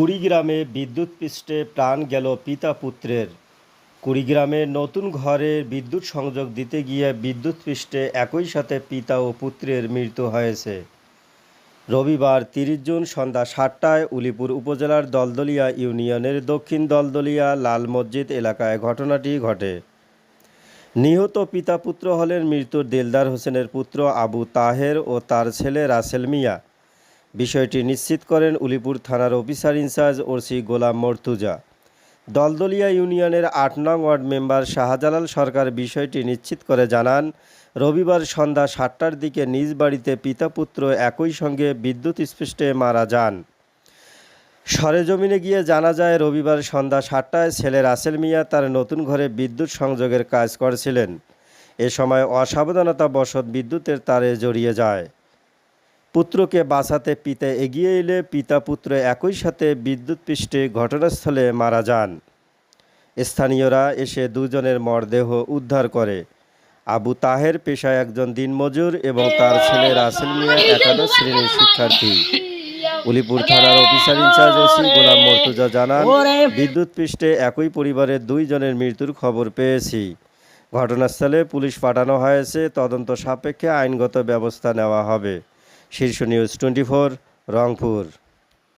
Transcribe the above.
কুড়িগ্রামে বিদ্যুৎ পৃষ্ঠে প্রাণ গেল পিতা পুত্রের। কুড়িগ্রামে নতুন ঘরে বিদ্যুৎ সংযোগ দিতে গিয়ে বিদ্যুৎ পৃষ্ঠে একই সাথে পিতা ও পুত্রের মৃত্যু হয়েছে। রবিবার তিরিশ জুন সন্ধ্যা সাতটায় উলিপুর উপজেলার দলদলিয়া ইউনিয়নের দক্ষিণ দলদলিয়া লাল মসজিদ এলাকায় ঘটনাটি ঘটে। নিহত পিতা পুত্র হলেন মৃত্যুর দিলদার হোসেনের পুত্র আবু তাহের ও তার ছেলে রাসেল মিয়া। বিষয়টি নিশ্চিত করেন উলিপুর থানার officer in charge OC Golam Mortuza. Daldalia ইউনিয়নের আট নং ওয়ার্ড মেম্বার শাহজালাল সরকার বিষয়টি নিশ্চিত করে জানান, রবিবার সন্ধ্যা সাতটার দিকে নিজ বাড়িতে পিতা পুত্র একই সঙ্গে বিদ্যুৎ স্পৃষ্টে মারা যান। সরেজমিনে গিয়ে জানা যায়, রবিবার সন্ধ্যা সাতটায় ছেলে রাসেল মিয়া তার নতুন ঘরে বিদ্যুৎ সংযোগের কাজ করছিলেন। এ সময় অসাবধানতাবশত বিদ্যুতের তারে জড়িয়ে যায়। পুত্রকে বাঁচাতে পিতা এগিয়ে এলে পিতা পুত্র একই সাথে বিদ্যুৎ পৃষ্ঠে ঘটনাস্থলে মারা যান। স্থানীয়রা এসে দুজনের মরদেহ উদ্ধার করে। আবু তাহের পেশায় একজন দিনমজুর এবং তার ছেলে রাসেল মিয়া একাদশ শ্রেণির শিক্ষার্থী। উলিপুর থানার officer in charge OC Golam Mortuza জানান বিদ্যুৎ পৃষ্ঠে একই পরিবারের দুইজনের মৃত্যুর খবর পেয়েছি। ঘটনাস্থলে পুলিশ পাঠানো হয়েছে তদন্ত সাপেক্ষে আইনগত ব্যবস্থা নেওয়া হবে। শীর্ষ নিউজ টোয়েন্টি রংপুর।